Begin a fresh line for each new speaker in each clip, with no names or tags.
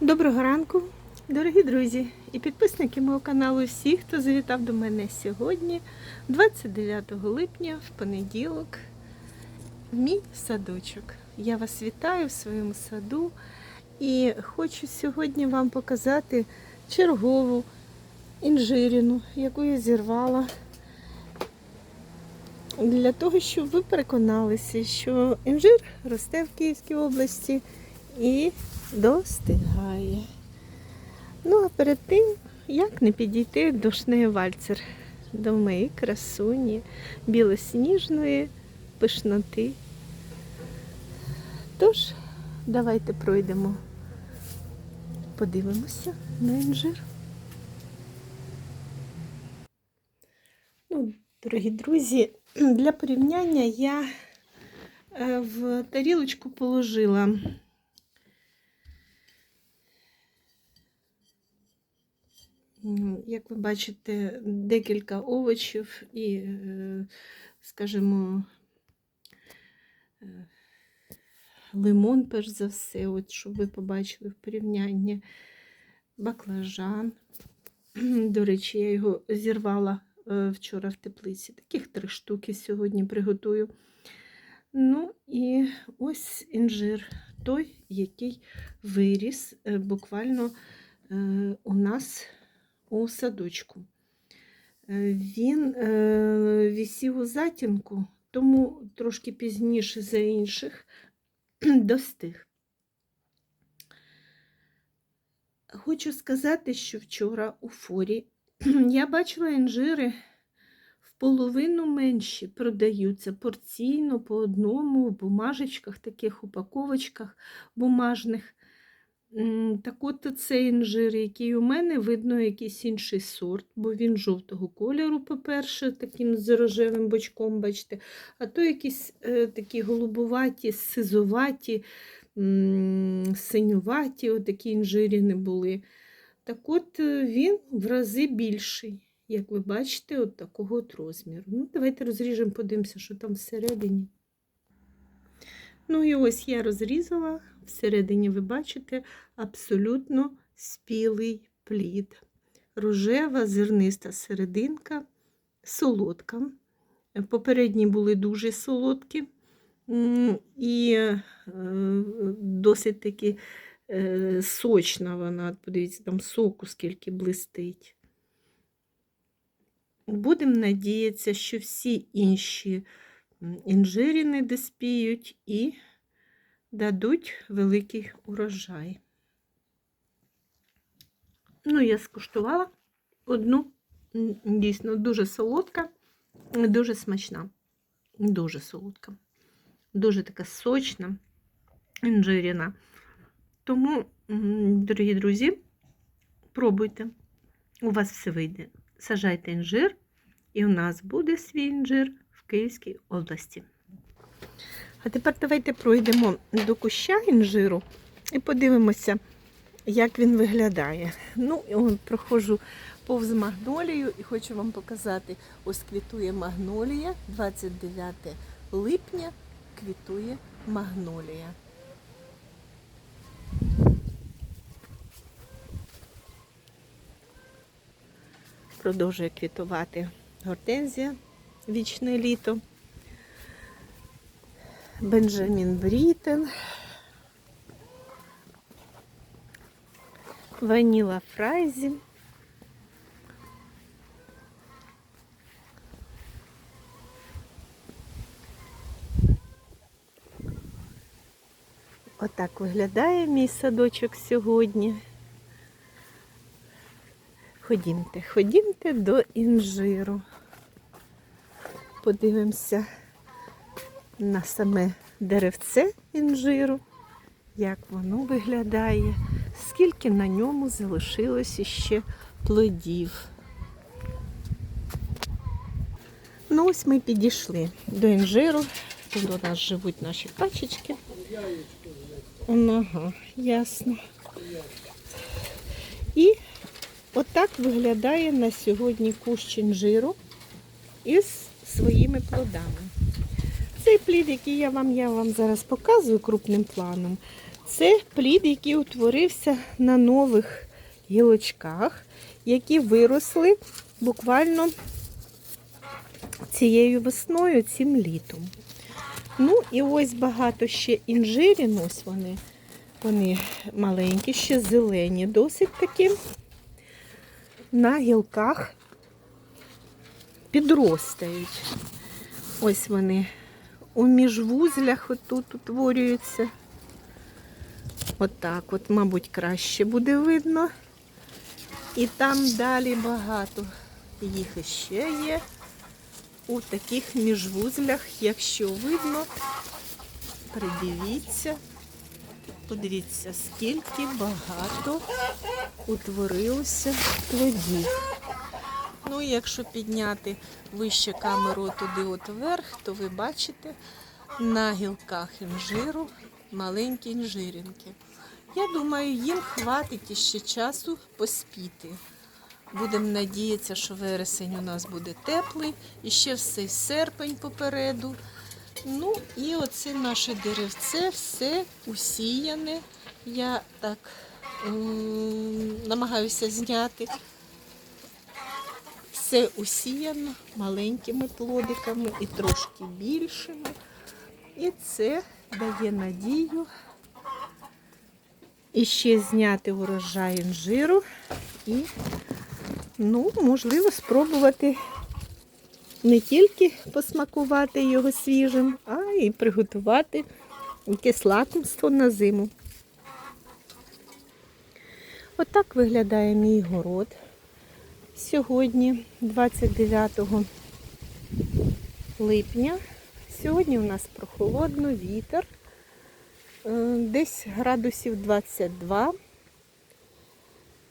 Доброго ранку, дорогі друзі і підписники мого каналу, всі, хто завітав до мене сьогодні, 29 липня, в понеділок, в мій садочок. Я вас вітаю в своєму саду і хочу сьогодні вам показати чергову інжиріну, яку я зірвала. Для того, щоб ви переконалися, що інжир росте в Київській області і достигає. Ну, а перед тим, як не підійти до Шнеєвальцер, до моєї красуні, білосніжної пишноти. Тож, давайте пройдемо, подивимося на інжир. Ну, дорогі друзі, для порівняння я е, в тарілочку положила Як ви бачите, декілька овочів і, е, скажімо, е, лимон, перш за все, от, щоб ви побачили в порівнянні, баклажан. До речі, я його зірвала е, вчора в теплиці. Таких три штуки сьогодні приготую. Ну і ось інжир, той, який виріс буквально у нас у садочку. Е, Він е, висів у затінку, тому трошки пізніше за інших достиг. Хочу сказати, що вчора у форі я бачила інжири в половину менші продаються порційно по одному в бумажечках, таких упаковочках бумажних. Так от цей інжир, який у мене, видно якийсь інший сорт, бо він жовтого кольору, по-перше, таким з рожевим бочком, бачите, а то якісь е, такі голубуваті, сизуваті, синюваті, отакі інжиріни були. Так от е, він в рази більший, як ви бачите, от такого от розміру. Ну, давайте розріжемо, подивимося, що там всередині. Ну і ось я розрізала. Всередині ви бачите абсолютно спілий плід. Рожева, зерниста серединка, солодка. Попередні були дуже солодкі і е, досить таки е, сочна вона. Подивіться, там соку скільки блистить. Будемо надіятися, що всі інші м, інжиріни доспіють і дадуть великий урожай. Ну, я скуштувала одну, дійсно, дуже солодка, дуже смачна, дуже солодка, дуже така сочна, інжиріна. Тому, дорогі друзі, пробуйте, у вас все вийде. Сажайте інжир, і у нас буде свій інжир в Київській області. А тепер давайте пройдемо до куща інжиру і подивимося, як він виглядає. Ну, проходжу повз магнолію і хочу вам показати, ось квітує магнолія, 29 липня квітує магнолія. Продовжує квітувати гортензія вічне літо. Бенджамін Брітен, Ваніла Фрайзі. Отак виглядає мій садочок сьогодні. Ходімте, ходімте до інжиру. Подивимося на саме деревце інжиру, як воно виглядає, скільки на ньому залишилось ще плодів. Ну, ось ми підійшли до інжиру. Тут у нас живуть наші качечки. Ага, ясно. І отак виглядає на сьогодні кущ інжиру із своїми плодами. Цей плід, який я вам, я вам зараз показую крупним планом, Це плід, який утворився на нових гілочках, які виросли буквально цією весною, цим літом. Ну і ось багато ще інжирін, ось вони, вони маленькі, ще зелені, досить такі. На гілках підростають. Ось вони у міжвузлях отут утворюються. Отак, от, мабуть, краще буде видно. І там далі багато їх іще є. У таких міжвузлях, якщо видно, придивіться, подивіться, скільки багато утворилося плодів. Ну, якщо підняти вище камеру туди от вверх, то ви бачите на гілках інжиру маленькі інжиринки. Я думаю, їм хватить іще часу поспіти. Будемо надіятися, що вересень у нас буде теплий, і ще все серпень попереду. Ну і оце наше деревце, все усіяне. Я так намагаюся зняти. Все усіяно маленькими плодиками і трошки більшими. І це дає надію і ще зняти урожай інжиру і, ну, можливо, спробувати не тільки посмакувати його свіжим, а й приготувати якесь лакомство на зиму. Отак виглядає мій город. Сьогодні, 29 липня. Сьогодні у нас прохолодно, вітер. Е, Десь градусів 22.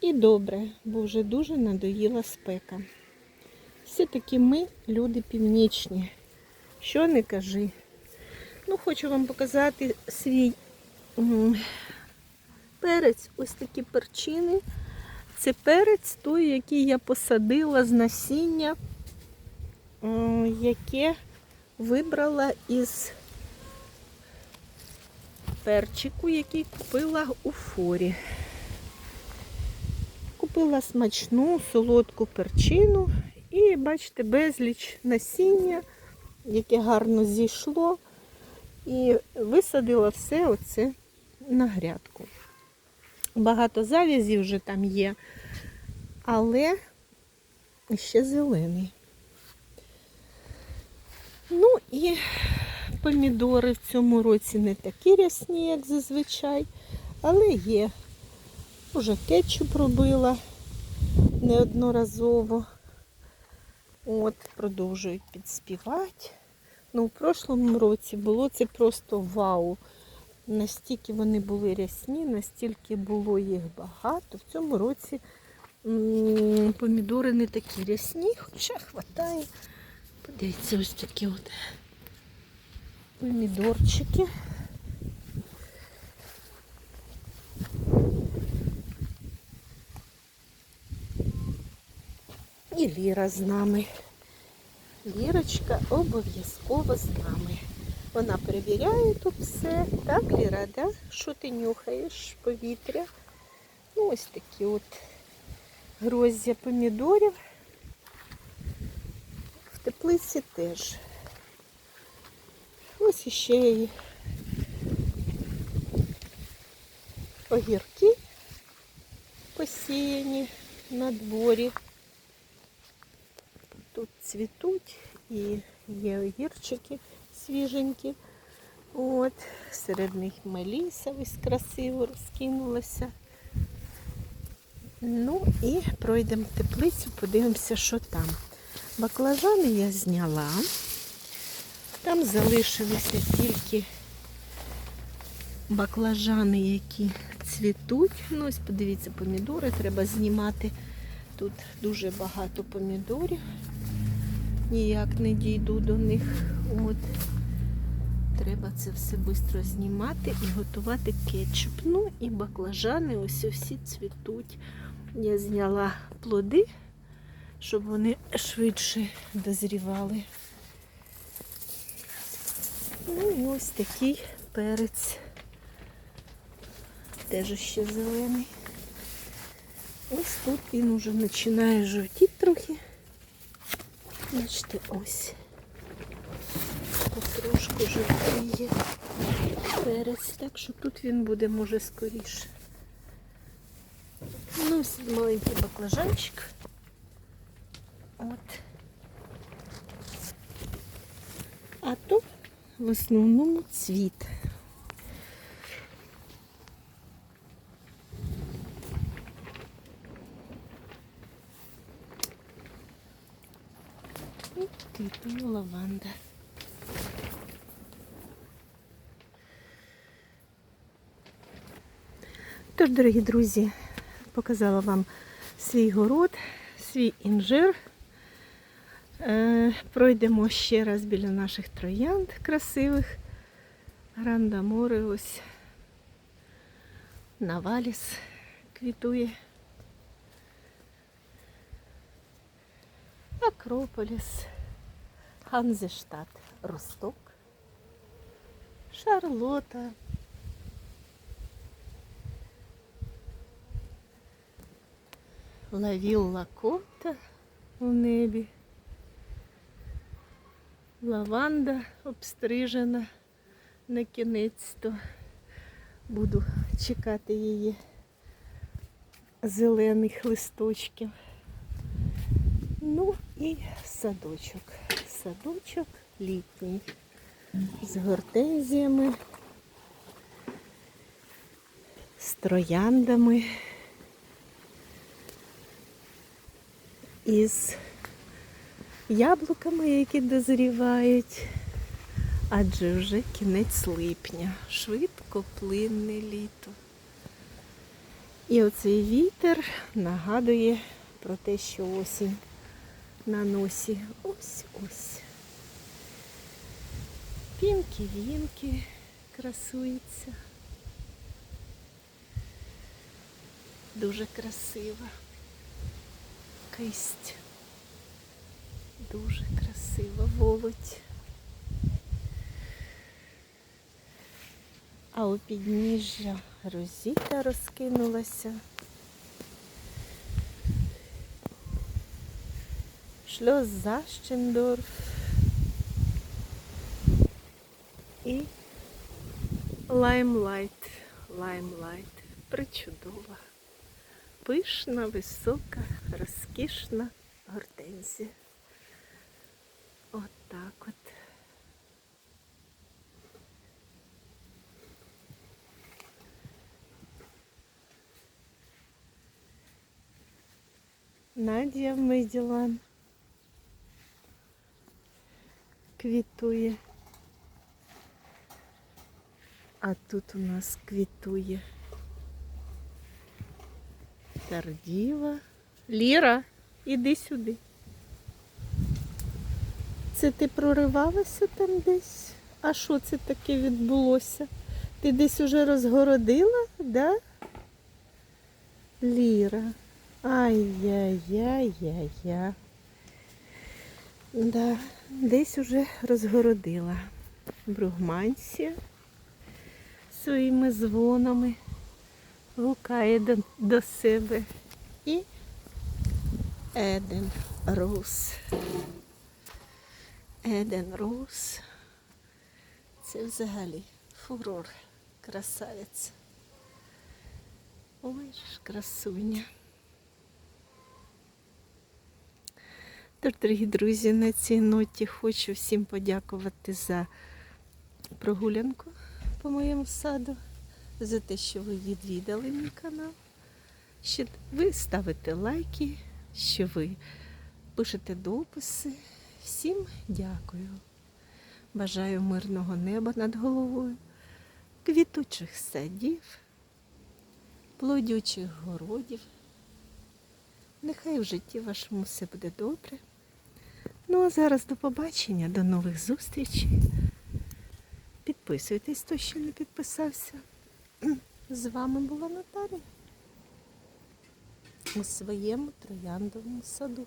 І добре, бо вже дуже надоїла спека. Все-таки ми люди північні. Що не кажи. Ну, хочу вам показати свій перець, ось такі перчини. Це перець той, який я посадила з насіння, е, яке вибрала із перчику, який купила у форі. Купила смачну солодку перчину і, бачите, безліч насіння, яке гарно зійшло. І висадила все оце на грядку. Багато завязів вже там є, але ще зелений. Ну і помідори в цьому році не такі рясні, як зазвичай, але є. Уже кетчуп робила неодноразово. От, продовжують підспівати. Ну, в прошлому році було це просто вау. Настільки вони були рясні, настільки було їх багато. В цьому році помідори не такі рясні, хоча хватає. Подивіться, ось такі от помідорчики. І Ліра з нами. Лірочка обов'язково з нами. Вона перевіряє тут все. Так, Ліра, да? Що ти нюхаєш повітря? Ну, ось такі от гроздя помідорів. В теплиці теж. Ось іще і огірки посіяні на дворі. Тут цвітуть і є огірчики свіженькі. От, серед них меліса ось красиво розкинулася. Ну і пройдемо теплицю, подивимося, що там. Баклажани я зняла. Там залишилися тільки баклажани, які цвітуть. Ну, ось подивіться, помідори треба знімати. Тут дуже багато помідорів. Ніяк не дійду до них. От. Треба це все швидко знімати і готувати кетчуп. Ну і баклажани ось всі цвітуть. Я зняла плоди, щоб вони швидше дозрівали. Ну і ось такий перець теж ще зелений. Ось тут він уже починає жовтіти трохи. Бачите, ось. Потрошку жовтіє перець, так що тут він буде, може, скоріше. Ну, маленький баклажанчик. От. А тут в основному цвіт. І квітує лаванда. Тож, дорогі друзі, показала вам свій город, свій інжир. Е, пройдемо ще раз біля наших троянд красивих. Гранда море ось. Наваліс квітує. Акрополіс, Ханзештат, Росток, Шарлота. Лавілла кота у небі. Лаванда обстрижена на кінець-то. Буду чекати її зелених листочків. Ну і садочок. Садочок літній. З гортензіями, з трояндами. Із яблуками, які дозрівають, адже вже кінець липня. Швидко плинне літо. І оцей вітер нагадує про те, що осінь на носі. Ось ось. Пінки-вінки красуються. Дуже красива. Кисть. Дуже красива волоть. А у підніжжя розіта розкинулася. Шльоз Защендорф і Лаймлайт. Лаймлайт. Причудова. Пишна, висока, розкішна гортензія. От от. Надія Меділан квітує. А тут у нас квітує Тардіва. Ліра, іди сюди. Це ти проривалася там десь? А що це таке відбулося? Ти десь уже розгородила, да? Ліра. Ай-яй-яй-яй-яй. Да, десь уже розгородила. Бругмансія своїми дзвонами гукає до, до себе. І Еден Роуз. Еден Роуз. Це взагалі фурор, красавець. Ой ж, красуня. Тож, дорогі друзі, на цій ноті хочу всім подякувати за прогулянку по моєму саду, за те, що ви відвідали мій канал, що ви ставите лайки, що ви пишете дописи. Всім дякую. Бажаю мирного неба над головою, квітучих садів, плодючих городів. Нехай в житті вашому все буде добре. Ну а зараз до побачення, до нових зустрічей. Підписуйтесь, хто ще не підписався. З вами була Наталя у своєму трояндовому саду.